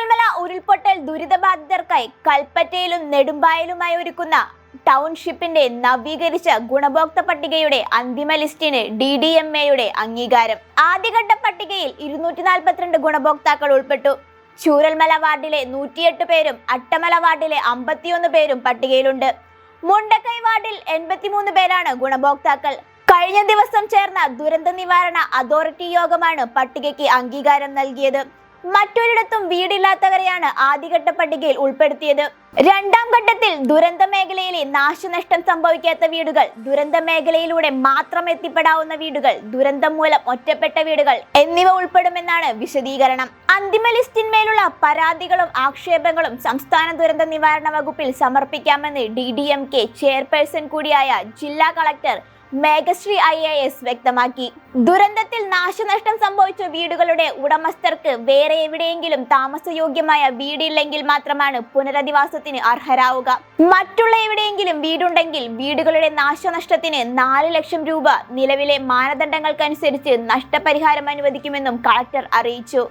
ചൂരൽമല ഉരുൾപൊട്ടൽ ദുരിതബാധിതർക്കായി കൽപ്പറ്റയിലും നെടുമ്പായലുമായി ഒരുക്കുന്ന ടൗൺഷിപ്പിന്റെ നവീകരിച്ച ഗുണഭോക്തൃ പട്ടികയുടെ അന്തിമ ലിസ്റ്റിന് ഡി ഡി എം എയുടെ അംഗീകാരം. ആദ്യഘട്ട പട്ടികയിൽ ഇരുന്നൂറ്റി നാൽപ്പത്തിരണ്ട് ഗുണഭോക്താക്കൾ ഉൾപ്പെട്ടു. ചൂരൽമല വാർഡിലെ നൂറ്റിയെട്ട് പേരും അട്ടമല വാർഡിലെ അമ്പത്തിയൊന്ന് പേരും പട്ടികയിലുണ്ട്. മുണ്ടക്കൈ വാർഡിൽ എൺപത്തിമൂന്ന് പേരാണ് ഗുണഭോക്താക്കൾ. കഴിഞ്ഞ ദിവസം ചേർന്ന ദുരന്ത നിവാരണ അതോറിറ്റി യോഗമാണ് പട്ടികയ്ക്ക് അംഗീകാരം നൽകിയത്. മറ്റൊരിടത്തും വീടില്ലാത്തവരെയാണ് ആദ്യഘട്ട പട്ടികയിൽ ഉൾപ്പെടുത്തിയത്. രണ്ടാം ഘട്ടത്തിൽ ദുരന്ത മേഖലയിലെ നാശനഷ്ടം സംഭവിക്കാത്ത വീടുകൾ ദുരന്ത മേഖലയിലൂടെ മാത്രം എത്തിപ്പെടാവുന്ന വീടുകൾ ദുരന്തം മൂലം ഒറ്റപ്പെട്ട വീടുകൾ എന്നിവ ഉൾപ്പെടുമെന്നാണ് വിശദീകരണം. അന്തിമ ലിസ്റ്റിന്മേലുള്ള പരാതികളും ആക്ഷേപങ്ങളും സംസ്ഥാന ദുരന്ത നിവാരണ വകുപ്പിൽ സമർപ്പിക്കാമെന്ന് D D M K chairperson കൂടിയായ ജില്ലാ collector Meghashree I A S വ്യക്തമാക്കി. ദുരന്തത്തിൽ നാശനഷ്ടം സംഭവിച്ച വീടുകളുടെ ഉടമസ്ഥർക്ക് വേറെ എവിടെയെങ്കിലും താമസയോഗ്യമായ വീടില്ലെങ്കിൽ മാത്രമാണ് പുനരധിവാസത്തിന് അർഹരാവുക. മറ്റുള്ള എവിടെയെങ്കിലും വീടുണ്ടെങ്കിൽ വീടുകളുടെ നാശനഷ്ടത്തിന് നാല് ലക്ഷം രൂപ നിലവിലെ മാനദണ്ഡങ്ങൾക്കനുസരിച്ച് നഷ്ടപരിഹാരം അനുവദിക്കുമെന്നും കളക്ടർ അറിയിച്ചു.